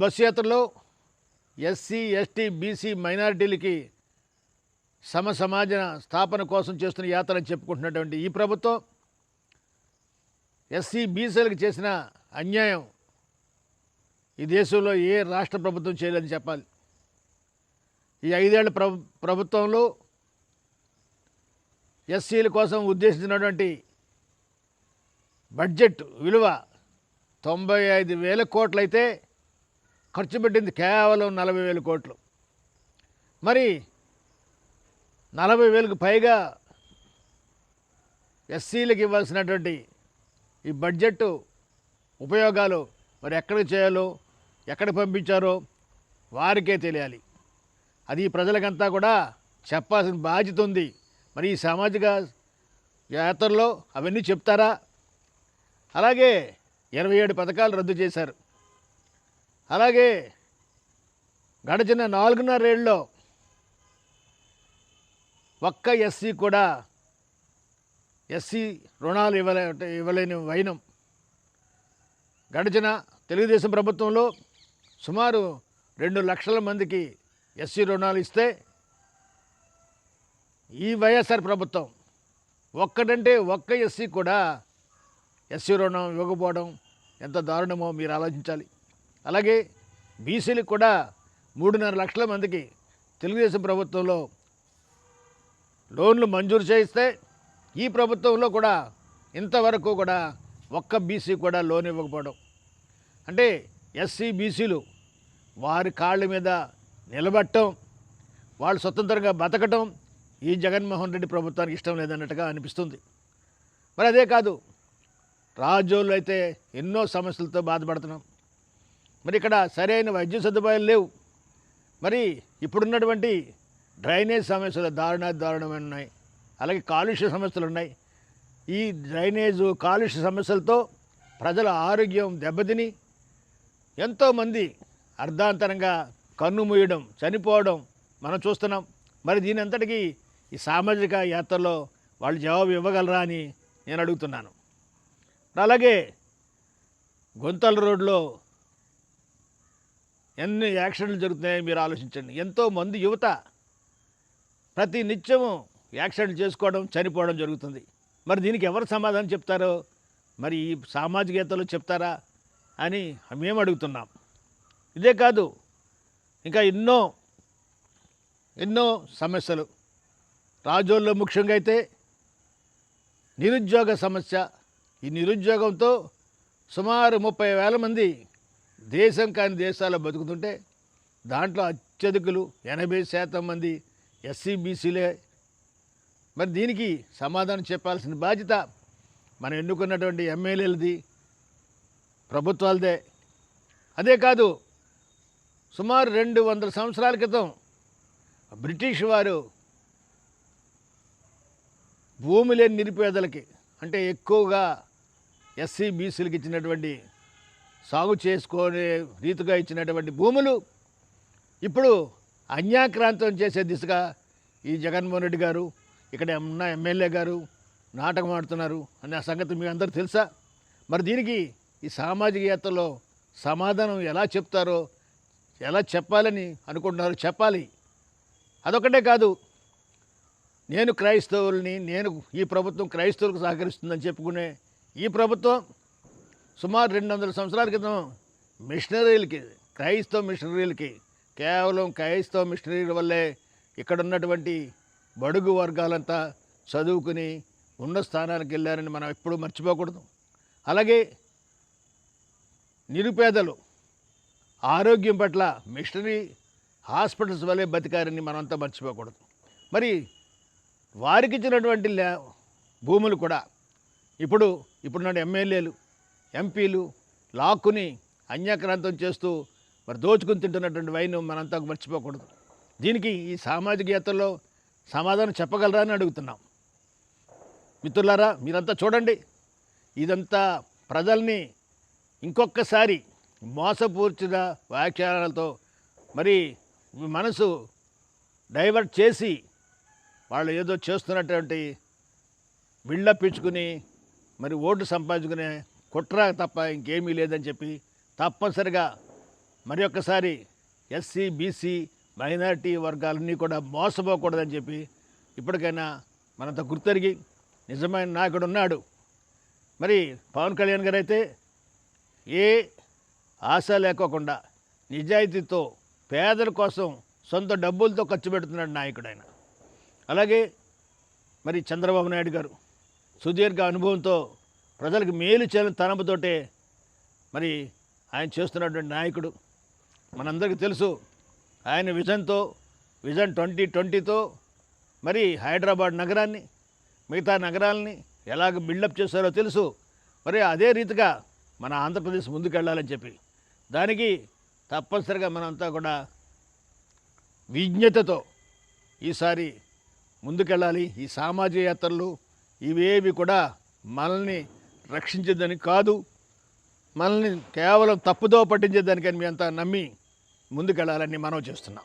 Bus యాత్రలో SC ST BC మైనారిటీలకి సమ సమాజ స్థాపన కోసం చేస్తున్న యాత్ర అని చెప్పుకుంటున్నటువంటి ఈ ప్రభుత్వం ఎస్సీ బీసీలకు చేసిన అన్యాయం ఈ దేశంలో ఏ రాష్ట్ర ప్రభుత్వం చేయలేదని చెప్పాలి. ఈ ఐదేళ్ళ ప్రభుత్వంలో ఎస్సీల కోసం ఉద్దేశించినటువంటి బడ్జెట్ విలువ తొంభై ఐదు వేల కోట్లయితే ఖర్చు పెట్టింది కేవలం నలభై వేల కోట్లు. మరి నలభై వేలకు పైగా ఎస్సీలకు ఇవ్వాల్సినటువంటి ఈ బడ్జెట్ ఉపయోగాలు మరి ఎక్కడికి చేయాలో ఎక్కడ పంపించారో వారికే తెలియాలి. అది ప్రజలకంతా కూడా చెప్పాల్సిన బాధ్యత ఉంది. మరి ఈ సామాజిక యాత్రలో అవన్నీ చెప్తారా? అలాగే ఇరవై ఏడు పథకాలు రద్దు చేశారు. అలాగే గడిచిన నాలుగున్నరేళ్ళలో ఒక్క ఎస్సీ కూడా ఎస్సీ రుణాలు ఇవ్వలే ఇవ్వలేని వైనం. గడిచిన తెలుగుదేశం ప్రభుత్వంలో సుమారు రెండు లక్షల మందికి ఎస్సీ రుణాలు ఇస్తే ఈ వైఎస్ఆర్ ప్రభుత్వం ఒక్కటంటే ఒక్క ఎస్సీ కూడా ఎస్సీ రుణం ఇవ్వకపోవడం ఎంత దారుణమో మీరు ఆలోచించాలి. అలాగే బీసీలకు కూడా మూడున్నర లక్షల మందికి తెలుగుదేశం ప్రభుత్వంలో లోన్లు మంజూరు చేయిస్తే ఈ ప్రభుత్వంలో కూడా ఇంతవరకు కూడా ఒక్క బీసీ కూడా లోన్ ఇవ్వకపోవడం. అంటే ఎస్సీ బీసీలు వారి కాళ్ళ మీద నిలబట్టం వాళ్ళు స్వతంత్రంగా బతకటం ఈ జగన్మోహన్ రెడ్డి ప్రభుత్వానికి ఇష్టం లేదన్నట్టుగా అనిపిస్తుంది. మరి అదే కాదు రాజోళ్ళు అయితే ఎన్నో సమస్యలతో బాధపడుతున్నాం. మరి ఇక్కడ సరైన వైద్య సదుపాయాలు లేవు. మరి ఇప్పుడున్నటువంటి డ్రైనేజ్ సమస్యలు దారుణ దారుణమైన ఉన్నాయి అలాగే కాలుష్య సమస్యలు ఉన్నాయి. ఈ డ్రైనేజు కాలుష్య సమస్యలతో ప్రజల ఆరోగ్యం దెబ్బతిని ఎంతోమంది అర్ధాంతరంగా కన్ను మూయడం చనిపోవడం మనం చూస్తున్నాం. మరి దీని అంతటికీ ఈ సామాజిక యాత్రలో వాళ్ళు జవాబు ఇవ్వగలరా అని నేను అడుగుతున్నాను. అలాగే గుంతల రోడ్లో ఎన్ని యాక్సిడెంట్లు జరుగుతున్నాయో మీరు ఆలోచించండి. ఎంతోమంది యువత ప్రతి నిత్యము యాక్సిడెంట్ చేసుకోవడం చనిపోవడం జరుగుతుంది. మరి దీనికి ఎవరు సమాధానం చెప్తారో? మరి ఈ సామాజికేతలు చెప్తారా అని మేము అడుగుతున్నాం. ఇదే కాదు ఇంకా ఎన్నో ఎన్నో సమస్యలు. రాజోల్లో ముఖ్యంగా అయితే నిరుద్యోగ సమస్య. ఈ నిరుద్యోగంతో సుమారు ముప్పై వేల మంది దేశం కాని దేశాల్లో బతుకుతుంటే దాంట్లో అత్యధికులు ఎనభై శాతం మంది ఎస్సీబీసీలే. మరి దీనికి సమాధానం చెప్పాల్సిన బాధ్యత మనం ఎన్నుకున్నటువంటి ఎమ్మెల్యేలది ప్రభుత్వాలదే. అదే కాదు సుమారు రెండు వందల సంవత్సరాల క్రితం బ్రిటిష్ వారు భూమి లేని నిరుపేదలకి అంటే ఎక్కువగా ఎస్సీ బీసీలకు ఇచ్చినటువంటి సాగు చేసుకునే రీతిగా ఇచ్చినటువంటి భూములు ఇప్పుడు అన్యాక్రాంతం చేసే దిశగా ఈ జగన్మోహన్ రెడ్డి గారు ఇక్కడ ఉన్న ఎమ్మెల్యే గారు నాటకం ఆడుతున్నారు అనే ఆ సంగతి మీ అందరూ తెలుసా? మరి దీనికి ఈ సామాజిక యాత్రలో సమాధానం ఎలా చెప్తారో ఎలా చెప్పాలని అనుకుంటున్నారో చెప్పాలి. అదొకటే కాదు నేను క్రైస్తవుల్ని నేను ఈ ప్రభుత్వం క్రైస్తవులకు సహకరిస్తుందని చెప్పుకునే ఈ ప్రభుత్వం సుమారు రెండు వందల సంవత్సరాల క్రితం మిషనరీలకి క్రైస్తవ మిషనరీలకి కేవలం క్రైస్తవ మిషనరీల వల్లే ఇక్కడ ఉన్నటువంటి బడుగు వర్గాలంతా చదువుకుని ఉన్న స్థానానికి వెళ్ళారని మనం ఎప్పుడూ మర్చిపోకూడదు. అలాగే నిరుపేదలు ఆరోగ్యం పట్ల మిషనరీ హాస్పిటల్స్ వల్లే బతికారని మనంతా మర్చిపోకూడదు. మరి వారికి ఇచ్చినటువంటి భూములు కూడా ఇప్పుడు ఇప్పుడున్న ఎమ్మెల్యేలు ఎంపీలు లాక్కుని అన్యాక్రాంతం చేస్తూ మరి దోచుకుని తింటున్నటువంటి వైన్ మనంతా మర్చిపోకూడదు. దీనికి ఈ సామాజిక యాత్రలో సమాధానం చెప్పగలరా అని అడుగుతున్నాం. మిత్రులారా మీరంతా చూడండి. ఇదంతా ప్రజల్ని ఇంకొకసారి మోసపూర్చిన వ్యాఖ్యానాలతో మరి మనసు డైవర్ట్ చేసి వాళ్ళు ఏదో చేస్తున్నటువంటి బిళ్ళప్పించుకుని మరి ఓటు సంపాదించుకునే కుట్ర తప్ప ఇంకేమీ లేదని చెప్పి తప్పనిసరిగా మరి ఒక్కసారి ఎస్సీ బీసీ మైనారిటీ వర్గాలన్నీ కూడా మోసపోకూడదని చెప్పి ఇప్పటికైనా మనంత గుర్తెరిగి నిజమైన నాయకుడు ఉన్నాడు. మరి పవన్ కళ్యాణ్ గారు అయితే ఏ ఆశ లేకోకుండా నిజాయితీతో పేదల కోసం సొంత డబ్బులతో ఖర్చు పెడుతున్నాడు నాయకుడు ఆయన. అలాగే మరి చంద్రబాబు నాయుడు గారు సుదీర్ఘ అనుభవంతో ప్రజలకు మేలు చేయని తలంపుతోటే మరి ఆయన చేస్తున్నటువంటి నాయకుడు. మనందరికీ తెలుసు ఆయన విజన్తో విజన్ ట్వంటీ ట్వంటీతో మరి హైదరాబాద్ నగరాన్ని మిగతా నగరాలని ఎలాగ బిల్డప్ చేశారో తెలుసు. మరి అదే రీతిగా మన ఆంధ్రప్రదేశ్ ముందుకెళ్ళాలని చెప్పి. దానికి తప్పనిసరిగా మనంతా కూడా విజ్ఞతతో ఈసారి ముందుకెళ్ళాలి. ఈ సామాజిక యాత్రలు ఇవేవి కూడా మనల్ని రక్షించేదని కాదు. మనల్ని కేవలం తప్పుదో పట్టించేదానికని మీ అంతా నమ్మి ముందుకెళ్ళాలని మనం చేస్తున్నాం.